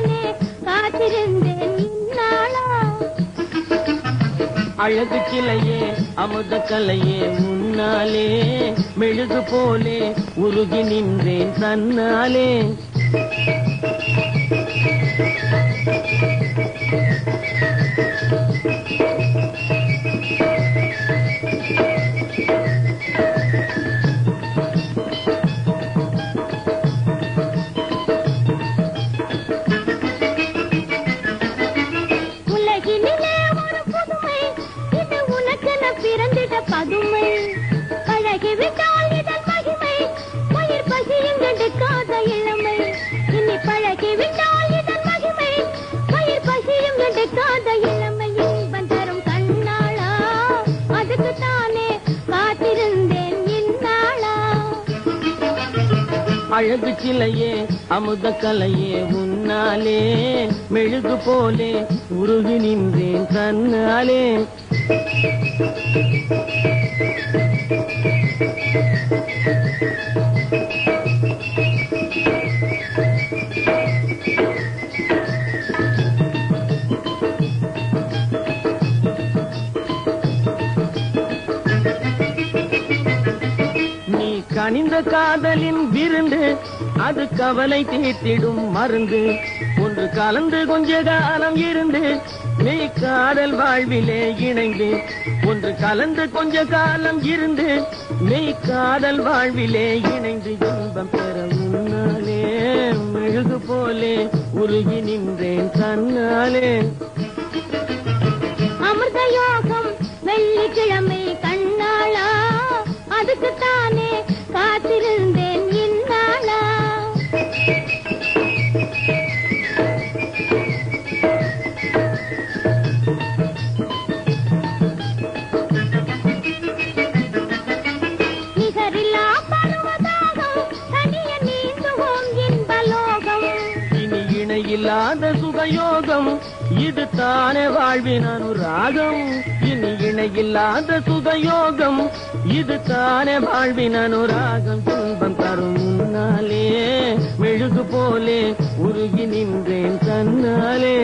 நானே காத்திருந்தேன் இந்நாளா அழகு கிளையே அமுத கலையே முன்னாலே மெழுகு போலே உருகி நின்றேன் தன்னாலே Thank you. பிறந்திட பதுமை. பழகிவிட்டால் இதன் மகிமை. உயிர் பசியும் எடுக்காத இளமை. இனி பழகிவிட்டால் இதன் மகிமை. உயிர் பசியும் எடுக்காத இளமை. அழகு சிலையே அமுத கலையே உன்னாலே மெழுகு போலே உருகி நின்றேன் தன்னாலே Thank you. கனிந்த காதலின் விருந்து அது கவலை தீர்த்திடும் மருந்து. ஒன்று கலந்து கொஞ்ச காலம் இருந்து நீ காதல் வாழ்விலே இணைந்து. ஒன்று கலந்து கொஞ்ச காலம் இருந்து நீ காதல் வாழ்விலே இணைந்து. இன்பம் பெற முன்னாலே மெழுகு போலே உருகி நின்றேன் தன்னாலே அமிர்த யோகம் வெள்ளிக்கிழமை இல்லாத சுகயோகம் இது தானே வாழ்வின் அனுராகம். இனி இணையில்லாத சுகயோகம் இது தானே வாழ்வின் அனுராகம் துன்பம் தரும் முன்னாலே மெழுகு போலே உருகி நின்றேன் தன்னாலே.